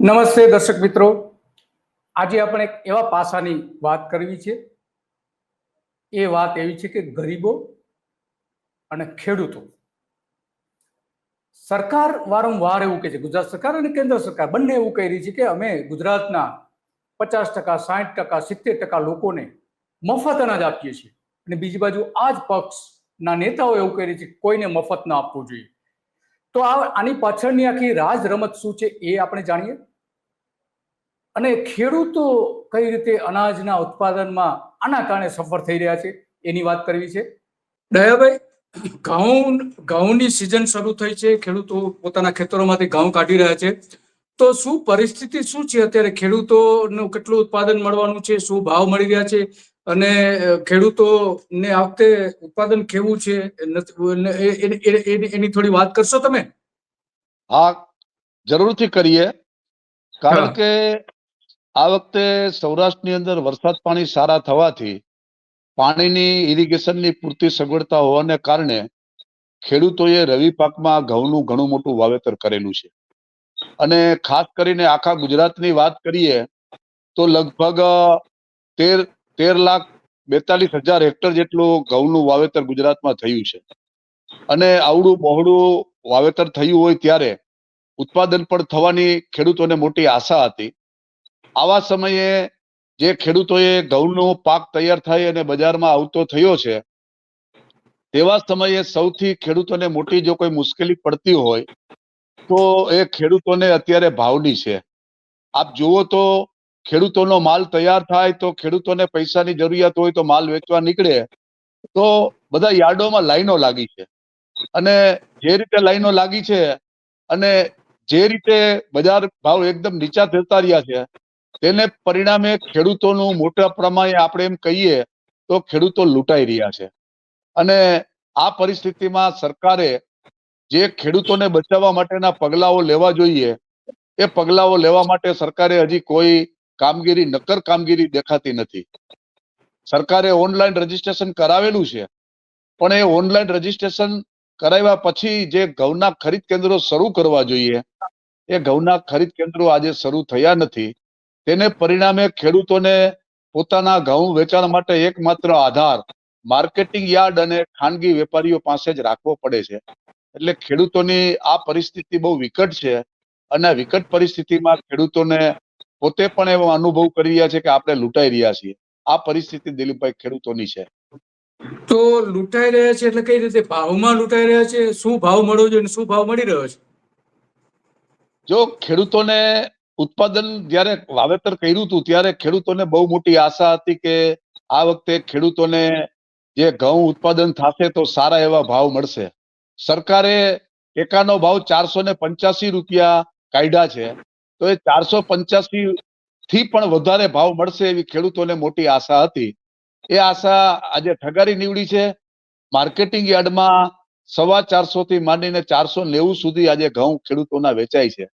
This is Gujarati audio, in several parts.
નમસ્તે દર્શક મિત્રો. આજે આપણે એક એવા પાસાની વાત કરવી છે. એ વાત એવી છે કે ગરીબો અને ખેડૂતો. સરકાર વારંવાર એવું કહે છે, ગુજરાત સરકાર અને કેન્દ્ર સરકાર બંને એવું કહી રહી છે કે અમે ગુજરાતના પચાસ ટકા સાઠ ટકા, સિત્તેર ટકા લોકોને મફત અનાજ આપીએ છીએ. અને બીજી બાજુ આ જ પક્ષના નેતાઓ એવું કહી રહી છે કોઈને મફત ન આપવું જોઈએ. તો આ આની પાછળની આખી રાજ રમત શું છે એ આપણે જાણીએ? અને ખેડૂતો કઈ રીતે અનાજના ઉત્પાદનમાં આના કારણે સફળ થઈ રહ્યા છે એની વાત કરવી છે. દયાભાઈ ઘઉં ઘઉંની સિઝન શરૂ થઈ છે ખેડૂતો પોતાના ખેતરોમાંથી ઘઉં કાઢી રહ્યા છે. તો શું પરિસ્થિતિ શું છે અત્યારે? ખેડૂતોનું કેટલું ઉત્પાદન મળવાનું છે? શું ભાવ મળી રહ્યા છે? અને ખેડૂતોને આ વખતે ઉત્પાદન કેવું છે? એની થોડી વાત કરશો તમે? હા જરૂરથી કરીએ. કારણ કે આ વખતે સૌરાષ્ટ્રની અંદર વરસાદ પાણી સારા થવાથી પાણીની ઇરિગેશનની પૂરતી સગવડતા હોવાને કારણે ખેડૂતોએ રવિ પાકમાં ઘઉંનું ઘણું મોટું વાવેતર કરેલું છે. અને ખાસ કરીને આખા ગુજરાતની વાત કરીએ તો લગભગ તેર તેર લાખ બેતાલીસ હજાર હેક્ટર જેટલું ઘઉંનું વાવેતર ગુજરાતમાં થયું છે. અને આવડું બહોળું વાવેતર થયું હોય ત્યારે ઉત્પાદન પણ થવાની ખેડૂતોને મોટી આશા હતી. આવા સમયે જે ખેડૂતોએ ઘઉંનો પાક તૈયાર થાય અને બજારમાં આવતો થયો છે, તેવા સમયે સૌથી ખેડૂતોને મોટી જો કોઈ મુશ્કેલી પડતી હોય, તો એ ખેડૂતોને અત્યારે ભાવની છે. આપ જુઓ તો ખેડૂતોનો માલ તૈયાર થાય તો ખેડૂતોને પૈસાની જરૂરિયાત હોય તો માલ વેચવા નીકળે, તો બધા યાર્ડોમાં લાઈનો લાગી છે. અને જે રીતે લાઈનો લાગી છે અને જે રીતે બજાર ભાવ એકદમ નીચા થતા રહ્યા છે તેને પરિણામે ખેડૂતોનું મોટા પ્રમાણે આપણે એમ કહીએ તો ખેડૂતો લૂંટાઈ રહ્યા છે. અને આ પરિસ્થિતિમાં સરકારે જે ખેડૂતોને બચાવવા માટેના પગલાઓ લેવા જોઈએ, એ પગલાઓ લેવા માટે સરકારે હજી કોઈ કામગીરી, નક્કર કામગીરી દેખાતી નથી. સરકારે ઓનલાઈન રજીસ્ટ્રેશન કરાવેલું છે, પણ એ ઓનલાઈન રજીસ્ટ્રેશન કરાવ્યા પછી જે ઘઉંના ખરીદ કેન્દ્રો શરૂ કરવા જોઈએ, એ ઘઉંના ખરીદ કેન્દ્રો આજે શરૂ થયા નથી. તેને પરિણામે ખેડૂતોને પોતાના ઘઉં વેચાણ માટે એકમાત્ર આધાર માર્કેટિંગ યાર્ડ અને ખાનગી વેપારીઓ પાસે જ રાખવો પડે છે. એટલે ખેડૂતોની આ પરિસ્થિતિ બહુ વિકટ છે અને વિકટ પરિસ્થિતિમાં ખેડૂતોને પોતે પણ એવો અનુભવ કરી રહ્યા છે કે આપણે લૂંટાઈ રહ્યા છીએ. આ પરિસ્થિતિ દિલીપભાઈ ખેડૂતોની છે. તો લૂંટાઈ રહ્યા છે એટલે કઈ રીતે? ભાવમાં લૂંટાઈ રહ્યા છે? શું ભાવ મળવો જોઈએ શું ભાવ મળી રહ્યો છે? જો ખેડૂતોને ઉત્પાદન જ્યારે વાવેતર કર્યું હતું, ત્યારે ખેડૂતોને બહુ મોટી આશા હતી કે આ વખતે ખેડૂતોને જે ઘઉં ઉત્પાદન થશે તો સારા એવા ભાવ મળશે. સરકારે ટેકાનો ભાવ ચારસો ને પંચ્યાસી રૂપિયા કાયદા છે. તો એ ચારસો પંચ્યાસી થી પણ વધારે ભાવ મળશે એવી ખેડૂતોને મોટી આશા હતી. એ આશા આજે ઠગારી નીવડી છે. માર્કેટિંગ યાર્ડમાં સવા ચારસો થી માંડીને ચારસો નેવું સુધી આજે ઘઉં ખેડૂતોના વેચાય છે.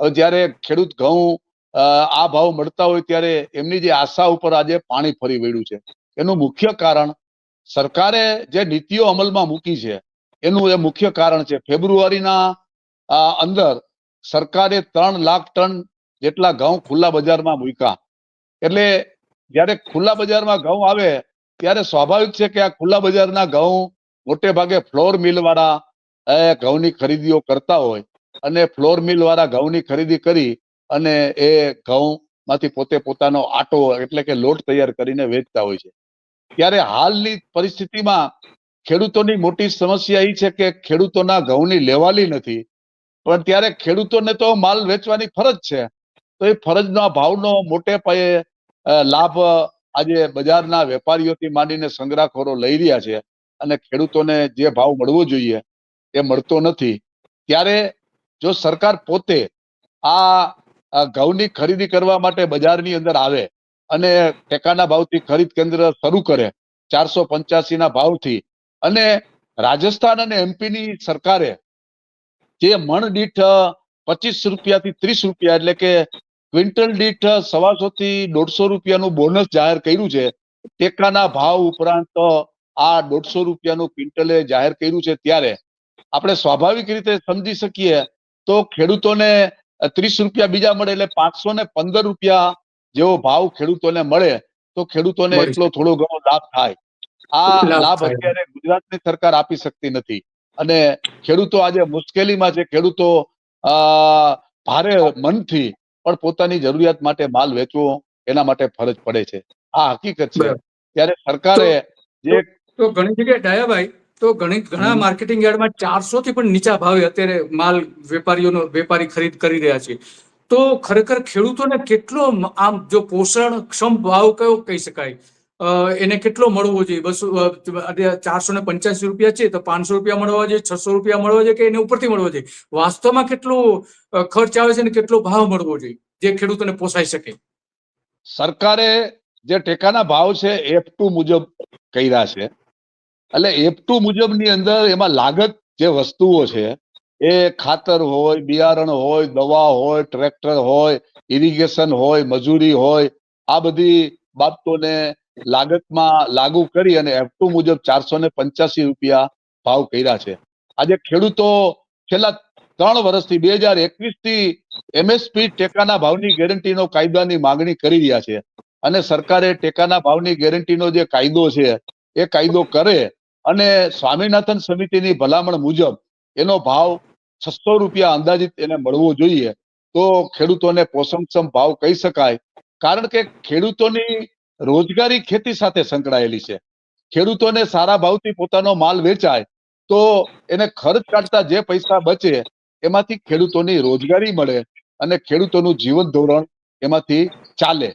જ્યારે ખેડૂત ઘઉં આ ભાવ મળતા હોય ત્યારે એમની જે આશા ઉપર આજે પાણી ફરી વળ્યું છે. એનું મુખ્ય કારણ સરકારે જે નીતિઓ અમલમાં મૂકી છે, એનું એ મુખ્ય કારણ છે ફેબ્રુઆરીના અંદર સરકારે ત્રણ લાખ ટન જેટલા ઘઉં ખુલ્લા બજારમાં મૂક્યા. એટલે જ્યારે ખુલ્લા બજારમાં ઘઉં આવે, ત્યારે સ્વાભાવિક છે કે આ ખુલ્લા બજારના ઘઉં મોટે ભાગે ફ્લોર મિલ વાળા ઘઉંની ખરીદીઓ કરતા હોય. અને ફ્લોર મિલ વાળા ઘઉંની ખરીદી કરી અને એ ઘઉં માંથી પોતે પોતાનો આટો એટલે કે લોટ તૈયાર કરીને વેચતા હોય છે. ત્યારે હાલની પરિસ્થિતિમાં ખેડૂતોની મોટી સમસ્યા એ છે કે ખેડૂતોના ઘઉંની લેવાલી નથી. પણ ત્યારે ખેડૂતોને તો માલ વેચવાની ફરજ છે. તો એ ફરજના ભાવનો મોટે પાયે લાભ આજે બજારના વેપારીઓથી માંડીને સંગ્રહખોરો લઈ રહ્યા છે. અને ખેડૂતોને જે ભાવ મળવો જોઈએ એ મળતો નથી. ત્યારે જો સરકાર પોતે આ ઘઉંની ખરીદી કરવા માટે બજારની અંદર આવે અને ટેકાના ભાવથી ખરીદ કેન્દ્ર શરૂ કરે ચારસો પંચ્યાસી ના ભાવથી અને રાજસ્થાન અને એમપીની સરકારે જે મણ દીઠ પચીસ રૂપિયાથી ત્રીસ રૂપિયા એટલે કે ક્વિન્ટલ દીઠ સવાસો થી દોઢસો રૂપિયાનું બોનસ જાહેર કર્યું છે, ટેકાના ભાવ ઉપરાંત આ દોઢસો રૂપિયાનું ક્વિન્ટલે જાહેર કર્યું છે ત્યારે આપણે સ્વાભાવિક રીતે સમજી શકીએ તો ખેડૂતોને ત્રીસ રૂપિયા બીજા મળે એટલે પાંચસો ને પંદર રૂપિયા જેવો ભાવ ખેડૂતોને મળે તો ખેડૂતોને એટલો થોડો ઘણો લાભ થાય. આ લાભ અત્યારે ગુજરાતની સરકાર આપી શકતી નથી. અને ખેડૂતો આજે મુશ્કેલીમાં છે. ખેડૂતો ભારે મનથી પણ પોતાની જરૂરિયાત માટે માલ વેચવો એના માટે ફરજ પડે છે. આ હકીકત છે. ત્યારે સરકારે જે તો ઘણી જગ્યાએ ડાયાભાઈ તો ઘણી ઘણા માર્કેટિંગ યાર્ડમાં ચારસો થી પણ નીચા ભાવે અત્યારે માલ વેપારીઓનો વેપારી ખરીદ કરી રહ્યા છે. તો ખરેખર ખેડૂતોને કેટલો આમ જો પોષણ ક્ષમ ભાવ કયો કહી શકાય? એને કેટલો મળવો જોઈએ? બસો ચારસો ને પંચ્યાસી રૂપિયા છે તો પાંચસો રૂપિયા મળવા જોઈએ છસો રૂપિયા મળવા જોઈએ કે એને ઉપરથી મળવો જોઈએ? વાસ્તવમાં કેટલો ખર્ચ આવે છે અને કેટલો ભાવ મળવો જોઈએ જે ખેડૂતોને પોસાઈ શકે? સરકારે જે ટેકાના ભાવ છે એફ ટુ મુજબ કર્યા છે. એટલે એફ ટુ મુજબની અંદર એમાં લાગત જે વસ્તુઓ છે, એ ખાતર હોય, બિયારણ હોય, દવા હોય, ટ્રેક્ટર હોય ઇરિગેશન હોય, મજૂરી હોય, આ બધી બાબતોને લાગતમાં લાગુ કરી અને એફ ટુ મુજબ ચારસો ને પંચ્યાસી રૂપિયા ભાવ કર્યા છે. આજે ખેડૂતો છેલ્લા ત્રણ વર્ષથી, બે હજાર એકવીસથી એમએસપી ટેકાના ભાવની ગેરંટીનો કાયદાની માંગણી કરી રહ્યા છે. અને સરકારે ટેકાના ભાવની ગેરંટીનો જે કાયદો છે, એ કાયદો કરે અને સ્વામિનાથન સમિતિની ભલામણ મુજબ એનો ભાવ છસો રૂપિયા અંદાજિત એને મળવો જોઈએ, તો ખેડૂતોને પોષણક્ષમ ભાવ કહી શકાય. કારણ કે ખેડૂતોની રોજગારી ખેતી સાથે સંકળાયેલી છે. ખેડૂતોને સારા ભાવથી પોતાનો માલ વેચાય, તો એને ખર્ચ કાઢતા જે પૈસા બચે એમાંથી ખેડૂતોની રોજગારી મળે અને ખેડૂતોનું જીવન ધોરણ એમાંથી ચાલે.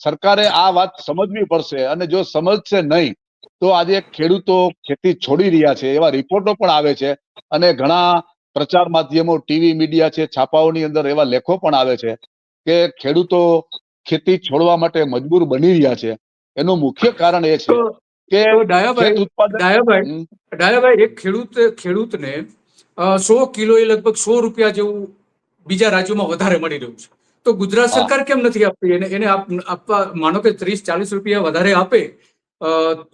સરકારે આ વાત સમજવી પડશે અને જો સમજશે નહીં તો આજે ખેડૂતો ખેતી છોડી રહ્યા છે એવા રિપોર્ટો પણ આવે છે અને ઘણા પ્રચાર માધ્યમો ટીવી મીડિયા છે છાપાઓની અંદર એવા લેખો પણ આવે છે કે ખેડૂતો ખેતી છોડવા માટે મજબૂર બની રહ્યા છે. એનું મુખ્ય કારણ એ છે કે ડાયાભાઈ એક ખેડૂત ખેડૂતને સો કિલો એ લગભગ સો રૂપિયા જેવું બીજા રાજ્યોમાં વધારે મળી રહ્યું છે. તો ગુજરાત સરકાર કેમ નથી આપતી? એને એને આપવા માનો કે ત્રીસ ચાલીસ રૂપિયા વધારે આપે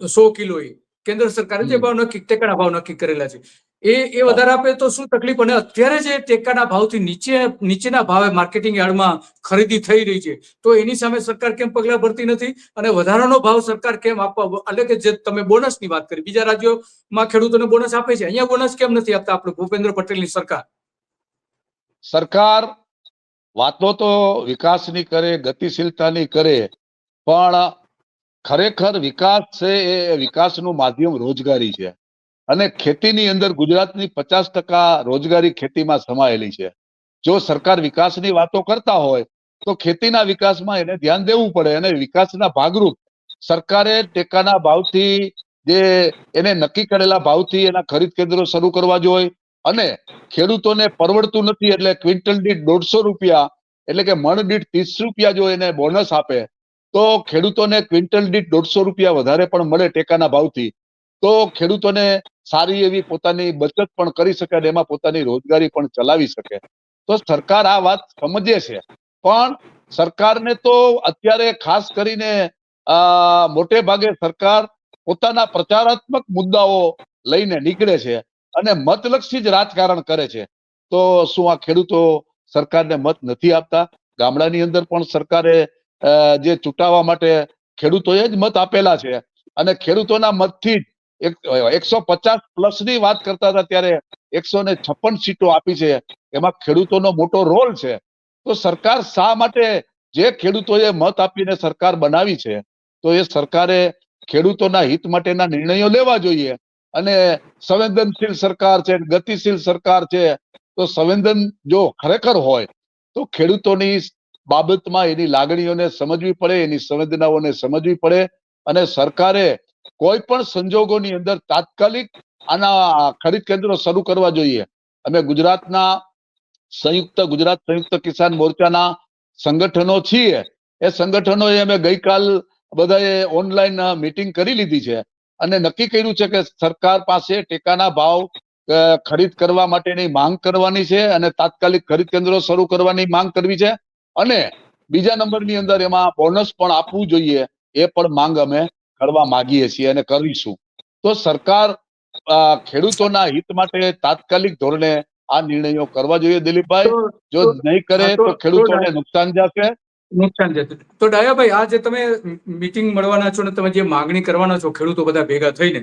સો કિલો એ. કેન્દ્ર સરકારે જે ભાવ નક્કી ટેકાના ભાવ નક્કી કરેલા છે. એ એ વધારે આપે તો શું તકલીફ? અને અત્યારે જે ટેકાના ભાવથી નીચે નીચેના ભાવે માર્કેટિંગ યાર્ડમાં ખરીદી થઈ રહી છે તો એની સામે સરકાર કેમ પગલા ભરતી નથી? અને વધારાનો ભાવ સરકાર કેમ આપવા એટલે કે જે તમે બોનસની વાત કરી બીજા રાજ્યોમાં ખેડૂતોને બોનસ આપે છે અહીંયા બોનસ કેમ નથી આપતા આપણે ભૂપેન્દ્ર પટેલની સરકાર? સરકાર વાતો તો વિકાસની કરે ગતિશીલતાની કરે પણ ખરેખર વિકાસ છે એ વિકાસનું માધ્યમ રોજગારી છે. અને ખેતીની અંદર ગુજરાતની પચાસ ટકા રોજગારી ખેતીમાં સમાયેલી છે. જો સરકાર વિકાસની વાતો કરતા હોય, તો ખેતીના વિકાસમાં એને ધ્યાન દેવું પડે અને વિકાસના ભાગરૂપ સરકારે ટેકાના ભાવથી જે એને નક્કી કરેલા ભાવથી એના ખરીદ કેન્દ્રો શરૂ કરવા જોઈએ. અને ખેડૂતોને પરવડતું નથી એટલે ક્વિન્ટલ દીઠ દોઢસો રૂપિયા એટલે કે મણ દીઠ ત્રીસ રૂપિયા જો એને બોનસ આપે તો ખેડૂતોને ક્વિન્ટલ દીઠ દોઢસો રૂપિયા વધારે પણ મળે ટેકાના ભાવથી, તો ખેડૂતોને સારી એવી પોતાની બચત પણ કરી શકે અને એમાં પોતાની રોજગારી પણ ચલાવી શકે. તો સરકાર આ વાત સમજે છે. પણ સરકારને તો અત્યારે ખાસ કરીને મોટે ભાગે સરકાર પોતાના પ્રચારાત્મક મુદ્દાઓ લઈને નીકળે છે અને મતલક્ષી જ રાજકારણ કરે છે. તો શું આ ખેડૂતો સરકારને મત નથી આપતા? ગામડાની અંદર પણ સરકારે જે ચૂંટાવા માટે ખેડૂતોએ જ મત આપેલા છે. અને ખેડૂતોના મતથી જ એકસો પચાસ પ્લસની વાત કરતા હતા ત્યારે એકસો ને છપ્પન સીટો આપી છે. એમાં ખેડૂતોનો મોટો રોલ છે. તો સરકાર શા માટે જે ખેડૂતોએ મત આપીને સરકાર બનાવી છે, તો એ સરકારે ખેડૂતોના હિત માટેના નિર્ણયો લેવા જોઈએ. અને સંવેદનશીલ સરકાર છે, ગતિશીલ સરકાર છે, તો સંવેદન જો ખરેખર હોય, તો ખેડૂતોની બાબતમાં એની લાગણીઓને સમજવી પડે, એની સંવેદનાઓને સમજવી પડે અને સરકારે કોઈ પણ સંજોગોની અંદર તાત્કાલિક આના ખરીદ કેન્દ્રો શરૂ કરવા જોઈએ. અમે ગુજરાતના સંયુક્ત, ગુજરાત સંયુક્ત કિસાન મોરચાના સંગઠનો છીએ. એ સંગઠનોએ અમે ગઈકાલ બધાએ ઓનલાઈન મીટિંગ કરી લીધી છે. અને નક્કી કર્યું છે કે સરકાર પાસે ટેકાના ભાવ ખરીદ કરવા માટેની માંગ કરવાની છે અને તાત્કાલિક ખરીદ કેન્દ્રો શરૂ કરવાની માંગ કરવી છે. અને બીજા નંબરની અંદર એમાં બોનસ પણ આપવું જોઈએ એ પણ માંગ અમે કરવા માંગીએ છીએ અને કરીશું. તો સરકાર ખેડૂતોના હિત માટે તાત્કાલિક ધોરણે આ નિર્ણયો કરવા જોઈએ દિલીપભાઈ. જો નહીં કરે તો- ખેડૂતોને નુકસાન જશે. નુકસાન જશે. તો ડાયાભાઈ આ જે તમે મીટિંગ મળવાના છો ને તમે જે માગણી કરવાના છો ખેડૂતો બધા ભેગા થઈને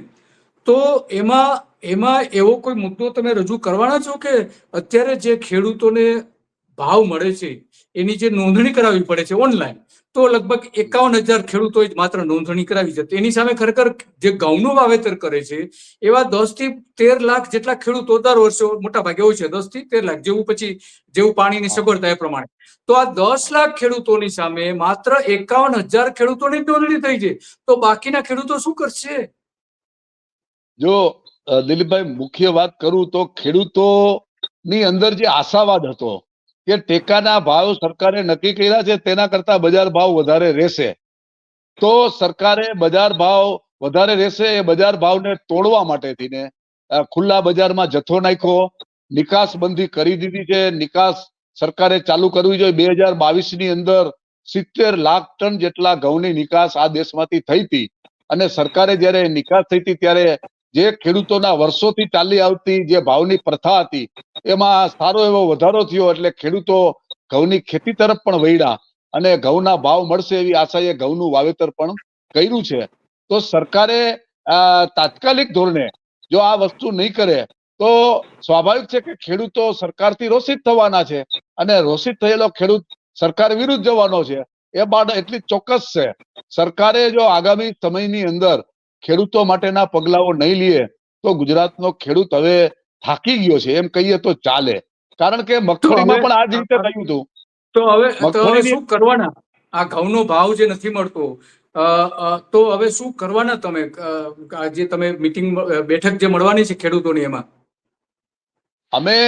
તો એમાં એમાં એવો કોઈ મુદ્દો તમે રજૂ કરવાના છો કે અત્યારે જે ખેડૂતોને ભાવ મળે છે એની જે નોંધણી કરાવવી પડે છે ઓનલાઈન તો લગભગ એકાવન હજાર ખેડૂતોએ જ માત્ર નોંધણી કરાવી છે. એની સામે ખરેખર જે ઘઉંનું વાવેતર કરે છે એવા દસથી તેર લાખ જેટલા ખેડૂતો દર વર્ષે મોટા ભાગે હોય છે દસથી તેર લાખ જેવું પછી જેવું પાણીની સગવડતા એ પ્રમાણે. તો આ દસ લાખ ખેડૂતોની સામે માત્ર એકાવન હજાર ખેડૂતોની નોંધણી થઈ છે. તો બાકીના ખેડૂતો શું કરશે? જો દિલીપભાઈ મુખ્ય વાત કરું તો ખેડૂતો ની અંદર જે આશાવાદ હતો કે ટેકાના ભાવ સરકારે નક્કી કર્યા છે, તેના કરતા બજાર ભાવ વધારે રહેશે. તો સરકારે બજાર ભાવ વધારે રહેશે એ બજાર ભાવને તોડવા માટે થઈને ખુલ્લા બજારમાં જથ્થો નાખ્યો, નિકાસ બંધી કરી દીધી છે. નિકાસ સરકારે ચાલુ કરવી જોઈએ. બે હજાર બાવીસની અંદર સિત્તેર લાખ ટન જેટલા ઘઉંની નિકાસ આ દેશમાંથી થઈ હતી. અને સરકારે જ્યારે નિકાસ થઈ હતી, ત્યારે જે ખેડૂતોના વર્ષોથી ચાલી આવતી જે ભાવની પ્રથા હતી એમાં સારો એવો વધારો થયો એટલે ખેડૂતો ઘઉંની ખેતી તરફ પણ વળ્યા અને ઘઉંના ભાવ મળશે એવી આશાએ ઘઉંનું વાવેતર પણ કર્યું છે. તો સરકારે તાત્કાલિક ધોરણે જો આ વસ્તુ નહીં કરે, તો સ્વાભાવિક છે કે ખેડૂતો સરકારથી રોષિત થવાના છે અને રોષિત થયેલો ખેડૂત સરકાર વિરુદ્ધ જવાનો છે. એ બાદ એટલી ચોક્કસ છે. સરકારે જો આગામી સમયની અંદર ખેડૂતો માટેના પગલાઓ નહીં લે, તો ગુજરાતનો ખેડૂત હવે થાકી ગયો છે. એમ કહીએ તો ચાલે. કારણ કે મગફળીમાં પણ આ જ રીતે થયું હતું. તો હવે તો હવે શું કરવાના? આ ઘઉંનો ભાવ જે નથી મળતો તો હવે શું કરવાના તમે? જે તમે મીટિંગ બેઠક જે મળવાની છે ખેડૂતોની એમાં? અમે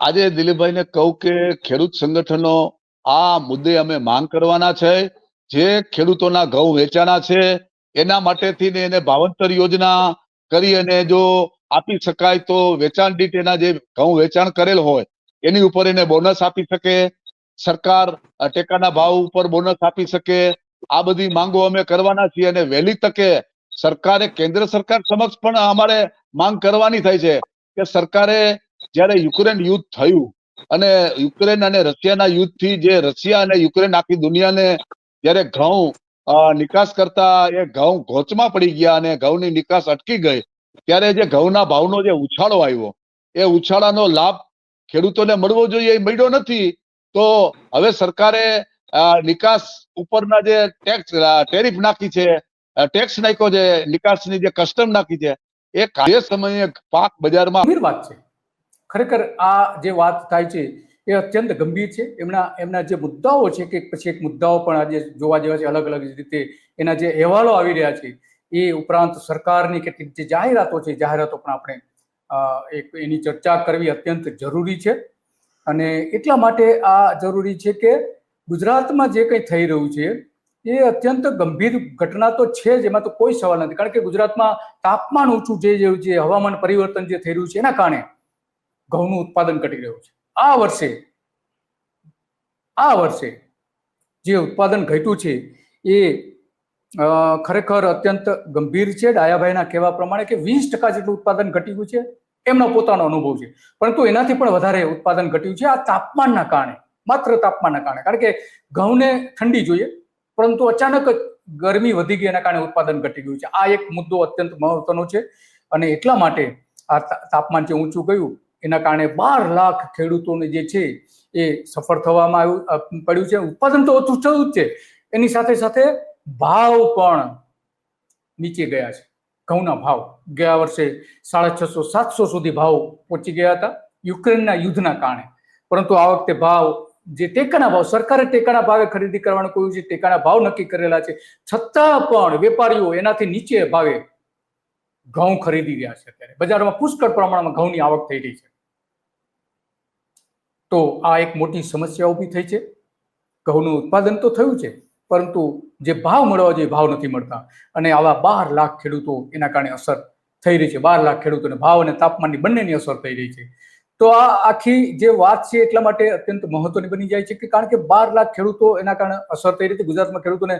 આજે દિલીપભાઈને કહું કે ખેડૂત સંગઠનો આ મુદ્દે અમે માંગ કરવાના છે. જે ખેડૂતોના ઘઉં વેચાણા છે એના માટેથી ને એને ભાવંતર યોજના કરી અને જો આપી શકાય તો વેચાણ દીઠ એના જે ઘઉં વેચાણ કરેલ હોય, એની ઉપર એને બોનસ આપી શકે. સરકાર ટેકાના ભાવ ઉપર બોનસ આપી શકે. આ બધી માંગો અમે કરવાના છીએ અને વહેલી તકે સરકારે, કેન્દ્ર સરકાર સમક્ષ પણ અમારે માંગ કરવાની થાય છે કે સરકારે જ્યારે યુક્રેન યુદ્ધ થયું અને યુક્રેન અને રશિયાના યુદ્ધથી જે રશિયા અને યુક્રેન આખી દુનિયાને જ્યારે ઘઉં નિકાસ કરતા એ ઘઉં ઘોચમાં પડી ગયા અને ઘઉંની નિકાસ અટકી ગઈ ત્યારે જે ઘઉંના ભાવનો જે ઉછાળો આવ્યો, એ ઉછાળાનો લાભ ખેડૂતોને મળવો જોઈએ એ મળ્યો નથી, તો હવે સરકારે નિકાસ ઉપરના જે ટેક્સ ટેરિફ નાખી છે ટેક્સ નાખ્યો છે, નિકાસની જે કસ્ટમ નાખી છે, એ કાર્ય સમયે પાક બજારમાં ગંભીર વાત છે. ખરેખર આ જે વાત થાય છે, એ અત્યંત ગંભીર છે. એમના એમના જે મુદ્દાઓ છે, કે પછી એક મુદ્દાઓ પણ આજે જોવા જેવા છે અલગ અલગ રીતે એના જે અહેવાલો આવી રહ્યા છે એ ઉપરાંત સરકારની કેટલીક જે જાહેરાતો છે, જાહેરાતો પણ આપણે એક એની ચર્ચા કરવી અત્યંત જરૂરી છે. અને એટલા માટે આ જરૂરી છે કે ગુજરાતમાં જે કંઈ થઈ રહ્યું છે, એ અત્યંત ગંભીર ઘટના તો છે જ, એમાં તો કોઈ સવાલ નથી. કારણ કે ગુજરાતમાં તાપમાન ઊંચું જઈ રહ્યું છે હવામાન પરિવર્તન જે થઈ રહ્યું છે, એના કારણે ઘઉંનું ઉત્પાદન ઘટી રહ્યું છે. આ વર્ષે આ વર્ષે જે ઉત્પાદન ઘટ્યું છે, એ ખરેખર અત્યંત ગંભીર છે. ડાયાભાઈના કહેવા પ્રમાણે કે વીસ ટકા જેટલું ઉત્પાદન ઘટ્યું છે. એમનો પોતાનો અનુભવ છે. પરંતુ એનાથી પણ વધારે ઉત્પાદન ઘટ્યું છે. આ તાપમાનના કારણે, માત્ર તાપમાનના કારણે. કારણ કે ઘઉંને ઠંડી જોઈએ, પરંતુ અચાનક જ ગરમી વધી ગઈ એના કારણે ઉત્પાદન ઘટી ગયું છે. આ એક મુદ્દો અત્યંત મહત્વનો છે અને એટલા માટે આ તાપમાન જે ઊંચું ગયું, એના કારણે બાર લાખ ખેડૂતોને જે છે એ સફળ થવામાં આવ્યું પડ્યું છે. ઉત્પાદન તો ઓછું થયું જ છે. એની સાથે સાથે ભાવ પણ નીચે ગયા છે. ઘઉંના ભાવ ગયા વર્ષે સાડા છસો, સાતસો સુધી ભાવ પહોંચી ગયા હતા યુક્રેનના યુદ્ધના કારણે. પરંતુ આ વખતે ભાવ જે ટેકાના ભાવ, સરકારે ટેકાના ભાવે ખરીદી કરવાનું કહ્યું છે, ટેકાના ભાવ નક્કી કરેલા છે. છતાં પણ વેપારીઓ એનાથી નીચે ભાવે ઘઉં ખરીદી રહ્યા છે અત્યારે. બજારમાં પુષ્કળ પ્રમાણમાં ઘઉંની આવક થઈ રહી છે. તો આ એક મોટી સમસ્યા ઊભી થઈ છે. ઘઉંનું ઉત્પાદન તો થયું છે પરંતુ જે ભાવ મળવા જોઈએ ભાવ નથી મળતા. અને આવા બાર લાખ ખેડૂતો એના કારણે અસર થઈ રહી છે. બાર લાખ ખેડૂતોને ભાવ અને તાપમાનની બંનેની અસર થઈ રહી છે. તો આ આખી જે વાત છે એટલા માટે અત્યંત મહત્વની બની જાય છે કે કારણ કે બાર લાખ ખેડૂતો એના કારણે અસર થઈ રહી છે. ગુજરાતમાં ખેડૂતોને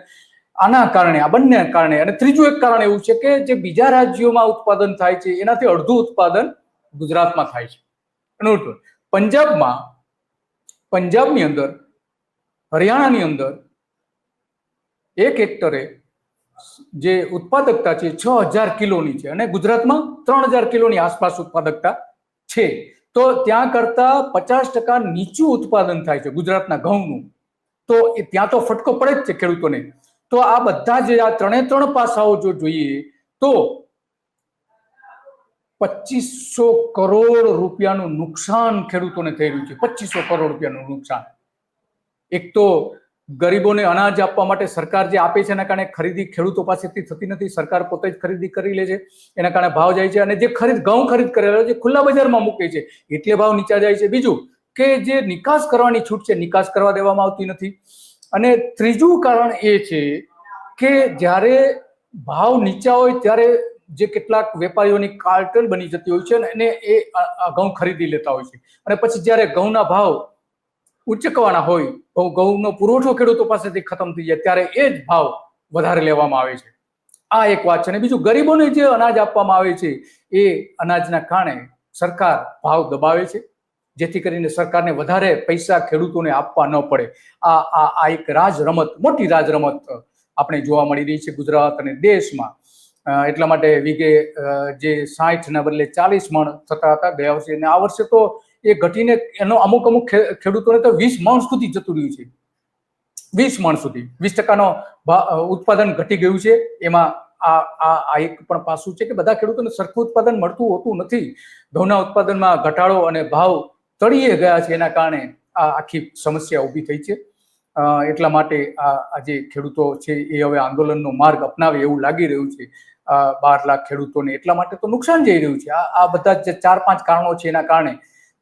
આના કારણે, આ બંને કારણે અને ત્રીજું એક કારણ એવું છે કે જે બીજા રાજ્યોમાં ઉત્પાદન થાય છે, એનાથી અડધું ઉત્પાદન ગુજરાતમાં થાય છે. એનું પંજાબમાં, પંજાબની અંદર, હરિયાણાની અંદર એક હેક્ટરે જે ઉત્પાદકતા છે છ હજાર કિલોની છે અને ગુજરાતમાં ત્રણ હજાર કિલોની આસપાસ ઉત્પાદકતા છે. તો ત્યાં કરતા પચાસ ટકા નીચું ઉત્પાદન થાય છે ગુજરાતના ઘઉંનું. તો ત્યાં તો ફટકો પડે જ છે ખેડૂતોને. તો આ બધા જે આ ત્રણે ત્રણ પાસાઓ જો જોઈએ, તો પચીસો કરોડ રૂપિયાનું નુકસાન ખેડૂતોને થઈ રહ્યું છે. પચીસો કરોડ રૂપિયાનું નુકસાન. એક તો ગરીબોને અનાજ આપવા માટે સરકાર જે આપે છે, એના કારણે ખરીદી ખેડૂતો પાસેથી થતી નથી. સરકાર પોતે જ ખરીદી કરી લે છે. એના કારણે ભાવ જાય છે અને જે ખરીદ, ઘઉં ખરીદ કરેલો છે ખુલ્લા બજારમાં મૂકે છે. એટલે ભાવ નીચા જાય છે. બીજું કે જે નિકાસ કરવાની છૂટ છે, નિકાસ કરવા દેવામાં આવતી નથી. અને ત્રીજું કારણ એ છે કે જ્યારે ભાવ નીચા હોય, ત્યારે જે કેટલાક વેપારીઓની કાર્ટેલ બની જતી હોય છે અને એ ઘઉં ખરીદી લેતા હોય છે. અને પછી જ્યારે ઘઉંના ભાવ ઉચકવાના હોય ઘઉં ઘઉંનો પુરવઠો ખેડૂતો પાસેથી ખતમ થઈ જાય, ત્યારે એ જ ભાવ વધારે લેવામાં આવે છે. આ એક વાત છે. અને બીજું, ગરીબોને જે અનાજ આપવામાં આવે છે, એ અનાજના કારણે સરકાર ભાવ દબાવે છે, જેથી કરીને સરકારને વધારે પૈસા ખેડૂતોને આપવા ન પડે. આ આ આ એક રાજ રમત મોટી રાજ રમત આપણે જોવા મળી રહી છે ગુજરાત અને દેશમાં. એટલા માટે વિગે જે સાઠ ના બદલે ચાલીસ મણ થતા હતા, ગયા વર્ષે. અને આ વર્ષે તો એ ઘટીને એનો અમુક અમુક ખેડૂતોને તો વીસ મણ સુધી જતું રહ્યું છે. વીસ મણ સુધી. વીસ ટકાનો ઉત્પાદન ઘટી ગયું છે. એમાં આ આ આ એક પણ પાસું છે કે બધા ખેડૂતોને સરખું ઉત્પાદન મળતું હોતું નથી. ઘઉંના ઉત્પાદનમાં ઘટાડો અને ભાવ તળીએ ગયા છે એના કારણે આ આખી સમસ્યા ઊભી થઈ છે. એટલા માટે આ આજે ખેડૂતો છે એ હવે આંદોલનનો માર્ગ અપનાવે એવું લાગી રહ્યું છે. બાર લાખ ખેડૂતોને એટલા માટે તો નુકસાન જઈ રહ્યું છે. આ આ બધા જે ચાર પાંચ કારણો છે એના કારણે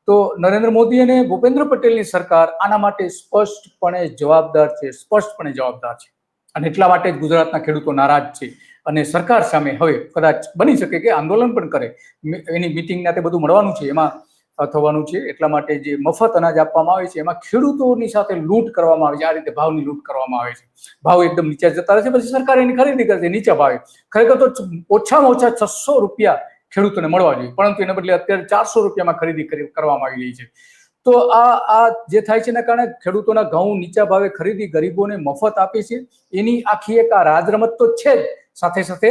તો નરેન્દ્ર મોદી અને ભૂપેન્દ્ર પટેલની સરકાર આના માટે સ્પષ્ટપણે જવાબદાર છે, સ્પષ્ટપણે જવાબદાર છે. અને એટલા માટે જ ગુજરાતના ખેડૂતો નારાજ છે. અને સરકાર સામે હવે કદાચ બની શકે કે આંદોલન પણ કરે. એની મિટિંગના તે બધું મળવાનું છે, એમાં થવાનું છે. એટલા માટે જે મફત અનાજ આપવામાં આવે છે, એમાં ખેડૂતોની સાથે લૂંટ કરવામાં આવે છે. આ રીતે ભાવની લૂંટ કરવામાં આવે છે. ભાવ એકદમ નીચે જતા રહે છે, પછી સરકાર એની ખરીદી કરે છે નીચા ભાવે. ખરેખર તો ઓછામાં ઓછા છસો રૂપિયા ખેડૂતોને મળવા જોઈએ. પરંતુ એને બદલે અત્યારે ચારસો રૂપિયામાં ખરીદી કરી- કરવામાં આવી રહી છે. તો આ આ જે થાય છે એના કારણે ખેડૂતોના ઘઉં નીચા ભાવે ખરીદી ગરીબોને મફત આપે છે. એની આખી એક આ રાજરમત તો છે જ. સાથે સાથે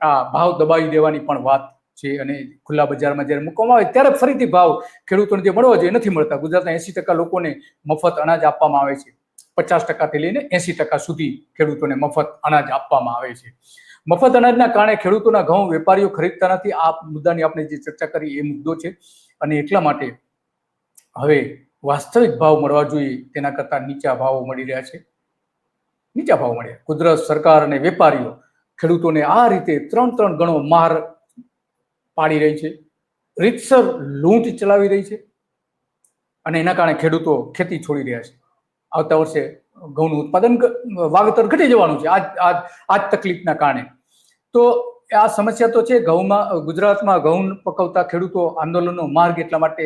આ ભાવ દબાવી દેવાની પણ વાત છે અને ખુલ્લા બજારમાં જ્યારે મૂકવામાં આવે ત્યારે ફરીથી ભાવ ખેડૂતોને જે મળવા જોઈએ નથી મળતા. ગુજરાતના એસી ટકા લોકોને મફત અનાજ આપવામાં આવે છે. પચાસ ટકાથી લઈને એસી ટકા સુધી ખેડૂતોને મફત અનાજ આપવામાં આવે છે. મફત અનાજના કારણે ખેડૂતોના ઘઉં વેપારીઓ ખરીદતા નથી. આ મુદ્દાની આપણે જે ચર્ચા કરી એ મુદ્દો છે અને એટલા માટે હવે વાસ્તવિક ભાવ મળવા જોઈએ તેના કરતા નીચા ભાવો મળી રહ્યા છે. નીચા ભાવ મળ્યા. કુદરત, સરકાર અને વેપારીઓ ખેડૂતોને આ રીતે ત્રણ ત્રણ ગણો માર પાડી રહી છે. રીતસર લૂંટ ચલાવી રહી છે અને એના કારણે ખેડૂતો ખેતી છોડી રહ્યા છે. આવતા વર્ષે ઘઉંનું ઉત્પાદન વાવેતર ઘટી જવાનું છે. આજ આજ આજ તકલીફના કારણે. તો આ સમસ્યા તો છે, ઘઉંમાં ગુજરાતમાં ઘઉં પકવતા ખેડૂતો આંદોલનનો માર્ગ એટલા માટે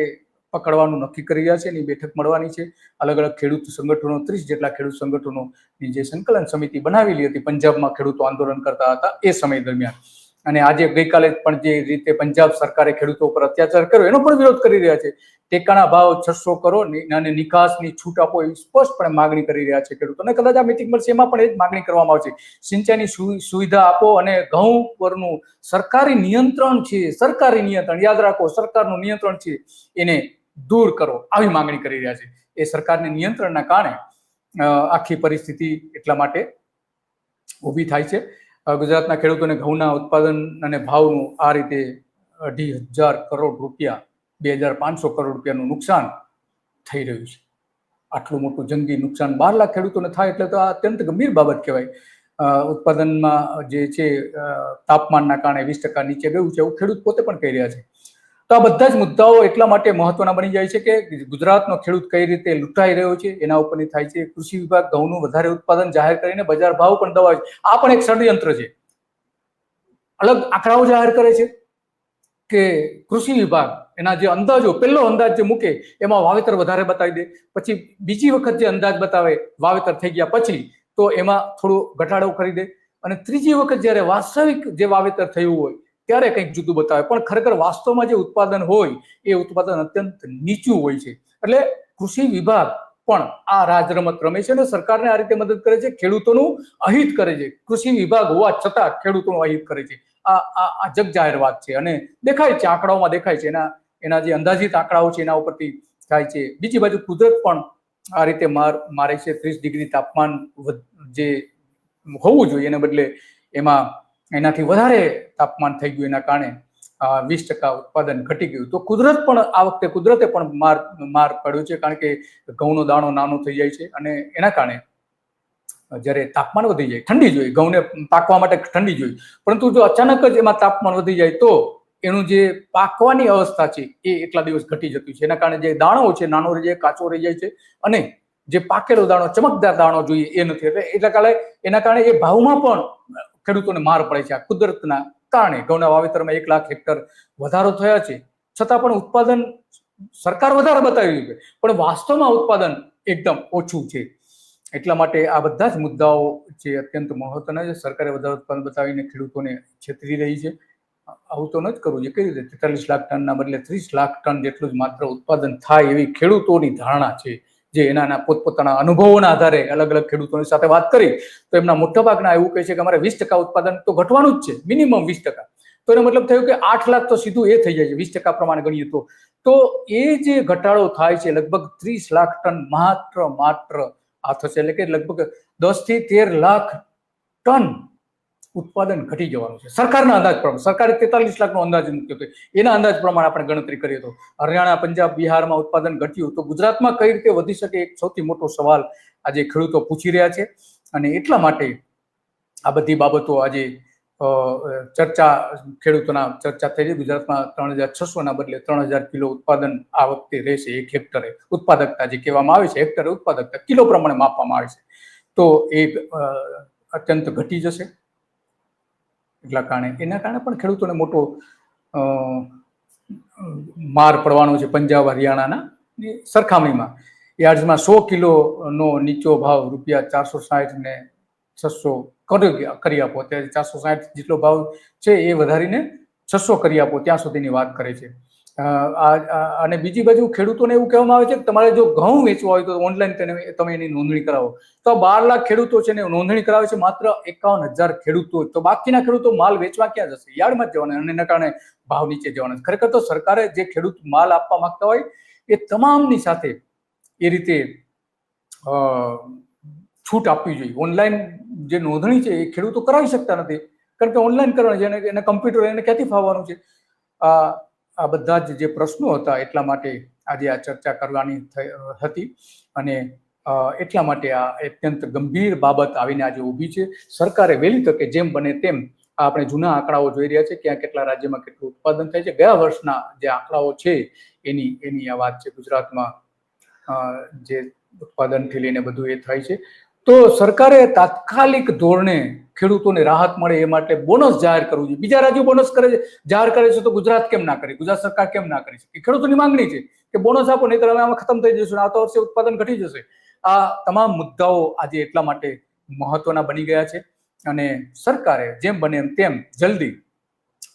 પકડવાનું નક્કી કરી રહ્યા છે, એની બેઠક મળવાની છે. અલગ અલગ ખેડૂત સંગઠનો, ત્રીસ જેટલા ખેડૂત સંગઠનોની જે સંકલન સમિતિ બનાવેલી હતી, પંજાબમાં ખેડૂતો આંદોલન કરતા હતા એ સમય દરમિયાન. અને આજે ગઈકાલે પણ જે રીતે પંજાબ સરકારે ખેડૂતો પર અત્યાચાર કર્યો, એનો પણ વિરોધ કરી રહ્યા છે. ટેકાના ભાવ છસો કરો અને નિકાસની છૂટ આપો એવી સ્પષ્ટપણે માગણી કરી રહ્યા છે ખેડૂતો અને કદાચ આ મિટિંગ મળશે, એમાં પણ એ જ માગણી કરવામાં આવશે. સિંચાઈની સુવિધા આપો અને ઘઉં પરનું સરકારી નિયંત્રણ છે, સરકારી નિયંત્રણ, યાદ રાખો સરકારનું નિયંત્રણ છે, એને દૂર કરો આવી માંગણી કરી રહ્યા છે. એ સરકારને નિયંત્રણના કારણે આખી પરિસ્થિતિ એટલા માટે ઊભી થાય છે. ગુજરાતના ખેડૂતોને ઘઉંના ઉત્પાદન અને ભાવનું આ રીતે અઢી હજાર કરોડ રૂપિયા, બે હજાર પાંચસો કરોડ રૂપિયાનું નુકસાન થઈ રહ્યું છે. આટલું મોટું જંગી નુકસાન બાર લાખ ખેડૂતોને થાય એટલે તો આ અત્યંત ગંભીર બાબત કહેવાય. ઉત્પાદનમાં જે છે તાપમાનના કારણે વીસ ટકા નીચે ગયું છે, એવું ખેડૂત પોતે પણ કહી રહ્યા છે. તો આ બધા જ મુદ્દાઓ એટલા માટે મહત્વના બની જાય છે કે ગુજરાતનો ખેડૂત કઈ રીતે લૂંટાઈ રહ્યો છે, એના ઉપરની થાય છે. કૃષિ વિભાગ ઘઉંનું વધારે ઉત્પાદન જાહેર કરીને બજાર ભાવ પણ દબાવે છે. આ પણ એક ષડયંત્ર છે. અલગ આંકડાઓ જાહેર કરે છે કે કૃષિ વિભાગ એના જે અંદાજો, પહેલો અંદાજ જે મૂકે એમાં વાવેતર વધારે બતાવી દે. પછી બીજી વખત જે અંદાજ બતાવે વાવેતર થઈ ગયા પછી તો એમાં થોડો ઘટાડો કરી દે. અને ત્રીજી વખત જ્યારે વાસ્તવિક જે વાવેતર થયું હોય ત્યારે કંઈક જુદું બતાવે. પણ ખરેખર વાસ્તવમાં જે ઉત્પાદન હોય, એ ઉત્પાદન અત્યંત નીચું હોય છે. એટલે કૃષિ વિભાગ પણ આ રાજ રમત રમે છે અને સરકારને આ રીતે મદદ કરે છે, ખેડૂતોનું અહિત કરે છે. કૃષિ વિભાગ હોવા છતાં ખેડૂતોનું અહિત કરે છે. આ આ આ જગ જાહેર વાત છે અને દેખાય છે, આંકડાઓમાં દેખાય છે. એના એના જે અંદાજિત આંકડાઓ છે, એના ઉપરથી થાય છે. બીજી બાજુ કુદરત પણ આ રીતે માર, મારે છે ત્રીસ ડિગ્રી તાપમાન જે હોવું જોઈએ, એને બદલે એમાં એનાથી વધારે તાપમાન થઈ ગયું એના કારણે વીસ ટકા ઉત્પાદન ઘટી ગયું. તો કુદરત પણ આ વખતે કુદરતે પણ માર માર પડ્યો છે, કારણ કે ઘઉંનો દાણો નાનો થઈ જાય છે અને એના કારણે જ્યારે તાપમાન વધી જાય, ઠંડી જોઈએ, ઘઉંને પાકવા માટે ઠંડી જોઈએ. પરંતુ જો અચાનક જ એમાં તાપમાન વધી જાય તો એનું જે પાકવાની અવસ્થા છે એ એટલા દિવસ ઘટી જતું છે. એના કારણે જે દાણો છે નાનો રહી જાય, કાચો રહી જાય છે અને જે પાકેલો દાણો, ચમકદાર દાણો જોઈએ એ નથી. એટલે એટલા કારણે એના કારણે એ ભાવમાં પણ ખેડૂતોને માર પડે છે. આ કુદરતના કારણે ઘઉંના વાવેતરમાં એક લાખ હેક્ટર વધારો થયા છે. છતાં પણ ઉત્પાદન સરકાર વધારે બતાવી રહી છે. પણ વાસ્તવમાં ઉત્પાદન એકદમ ઓછું છે. એટલા માટે આ બધા જ મુદ્દાઓ જે અત્યંત મહત્વના છે. સરકારે વધારે ઉત્પાદન બતાવીને ખેડૂતોને છેતરી રહી છે. આવું તો ન જ કરવું જોઈએ. કઈ રીતે તેતાલીસ લાખ ટનના બદલે ત્રીસ લાખ ટન જેટલું જ માત્ર ઉત્પાદન થાય એવી ખેડૂતોની ધારણા છે. જે એના પોતપોતાના અનુભવોના આધારે અલગ અલગ ખેડૂતોની સાથે વાત કરી, તો એમના મોટાભાગના એવું કહે છે કે અમારે વીસ ટકા ઉત્પાદન તો ઘટવાનું જ છે, મિનિમમ વીસ ટકા. તો એનો મતલબ થયો કે આઠ લાખ તો સીધું એ થઈ જાય છે, વીસ ટકા પ્રમાણે ગણીએ તો. તો એ જે ઘટાડો થાય છે, લગભગ ત્રીસ લાખ ટન માત્ર માત્ર આ થશે, એટલે કે લગભગ દસથી તેર લાખ ટન ઉત્પાદન ઘટી જવાનું છે. સરકારના અંદાજ પ્રમાણે, સરકારે તેતાલીસ લાખનો અંદાજ મૂક્યો હતો. એના અંદાજ પ્રમાણે આપણે ગણતરી કરીએ તો હરિયાણા, પંજાબ, બિહારમાં ઉત્પાદન ઘટ્યું તો ગુજરાતમાં કઈ રીતે વધી શકે એક સૌથી મોટો સવાલ આજે ખેડૂતો પૂછી રહ્યા છે. અને એટલા માટે આ બધી બાબતો આજે ચર્ચા, ખેડૂતોના ચર્ચા થઈ રહી. ગુજરાતમાં ત્રણ હજાર છસો ના બદલે ત્રણ હજાર કિલો ઉત્પાદન આ વખતે રહેશે એક હેક્ટરે. ઉત્પાદકતા જે કહેવામાં આવે છે, હેક્ટરે ઉત્પાદકતા કિલો પ્રમાણે માપવામાં આવે છે. તો એ અત્યંત ઘટી જશે. એટલા કારણે. એના કારણે પણ ખેડૂતોને મોટો માર પડવાનો છે પંજાબ, હરિયાણાના સરખામણીમાં. યાર્ડ્સમાં સો કિલોનો નીચો ભાવ રૂપિયા ચારસો સાહીઠ ને છસો કરી આપો અત્યારે ચારસો સાહીઠ જેટલો ભાવ છે એ વધારીને છસો કરી આપો. ત્યાં સુધીની વાત કરે છે. અને બીજી બાજુ ખેડૂતોને એવું કહેવામાં આવે છે કે તમારે જો ઘઉં વેચવા હોય તો ઓનલાઈન તમે એની નોંધણી કરાવો. તો બાર લાખ ખેડૂતો છે ને નોંધણી કરાવે છે, માત્ર એકાવન હજાર ખેડૂતો તો બાકીના ખેડૂતો માલ વેચવા ક્યાં જશે? યાર્ડમાં જ જવાના અને એના કારણે ભાવ નીચે જવાના. ખરેખર તો સરકારે જે ખેડૂત માલ આપવા માંગતા હોય, એ તમામની સાથે એ રીતે છૂટ આપવી જોઈએ. ઓનલાઈન જે નોંધણી છે એ ખેડૂતો કરાવી શકતા નથી. કારણ કે ઓનલાઈન કરવાની છે અને એને કમ્પ્યુટર એને ક્યાંથી ફાવવાનું છે? આ બધા જ જે પ્રશ્નો હતા એટલા માટે આજે આ ચર્ચા કરવાની હતી. અને એટલા માટે આ અત્યંત ગંભીર બાબત આવીને આજે ઊભી છે. સરકારે વહેલી તકે જેમ બને તેમ આપણે જૂના આંકડાઓ જોઈ રહ્યા છે ક્યાં કેટલા રાજ્યમાં કેટલું ઉત્પાદન થાય છે. ગયા વર્ષના જે આંકડાઓ છે એની એની આ વાત છે ગુજરાતમાં જે ઉત્પાદનથી લઈને બધું એ થાય છે. તો સરકારે તાત્કાલિક ધોરણે ખેડૂતોને રાહત મળે એ માટે બોનસ જાહેર કરવું જોઈએ. બીજા રાજ્યો બોનસ કરે છે, જાહેર કરે છે તો ગુજરાત કેમ ના કરે? ગુજરાત સરકાર કેમ ના કરી શકે ખેડૂતોની માંગણી છે કે બોનસ આપો નહીં તો અમે આમાં ખતમ થઈ જશું આવતા વર્ષે ઉત્પાદન ઘટી જશે. આ તમામ મુદ્દાઓ આજે એટલા માટે મહત્વના બની ગયા છે અને સરકારે જેમ બને એમ તેમ જલ્દી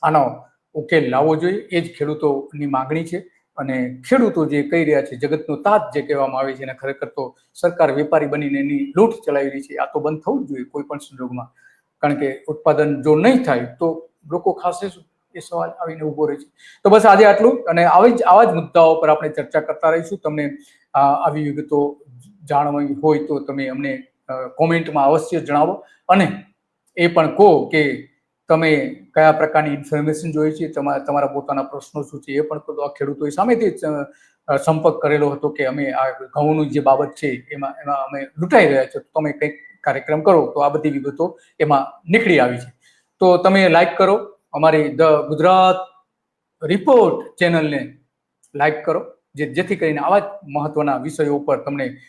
આનો ઉકેલ લાવવો જોઈએ. એ જ ખેડૂતોની માંગણી છે અને ખેડૂતો જે કહી રહ્યા છે, જગતનો તાત જે કહેવામાં આવે છે, એને ખરેખર તો સરકાર વેપારી બનીને એની લૂંટ ચલાવી રહી છે. આ તો બંધ થવું જ જોઈએ કોઈ પણ સંજોગમાં. કારણ કે ઉત્પાદન જો નહીં થાય તો લોકો ખાસે શું એ સવાલ આવીને ઊભો રહે છે. તો બસ આજે આટલું અને આવી જ આવા જ મુદ્દાઓ પર આપણે ચર્ચા કરતા રહીશું. તમને આવી વિગતો જાણવાની હોય તો તમે અમને કોમેન્ટમાં અવશ્ય જણાવો. અને એ પણ કહો કે તમે કયા પ્રકારની ઇન્ફોર્મેશન જોઈએ છે તમારા તમારા પોતાના પ્રશ્નો શું છે એ પણ કહો. આ ખેડૂતોએ સામેથી સંપર્ક કરેલો હતો કે અમે આ ઘઉંની જે બાબત છે એમાં એમાં અમે લૂંટાઈ રહ્યા છે તો તમે કંઈક કાર્યક્રમ કરો, તો આ બધી વિગતો એમાં નીકળી આવી છે. તો તમે લાઈક કરો, અમારી ધ ગુજરાત રિપોર્ટ ચેનલને લાઈક કરો, જે જેથી કરીને આવા જ મહત્વના વિષયો ઉપર તમને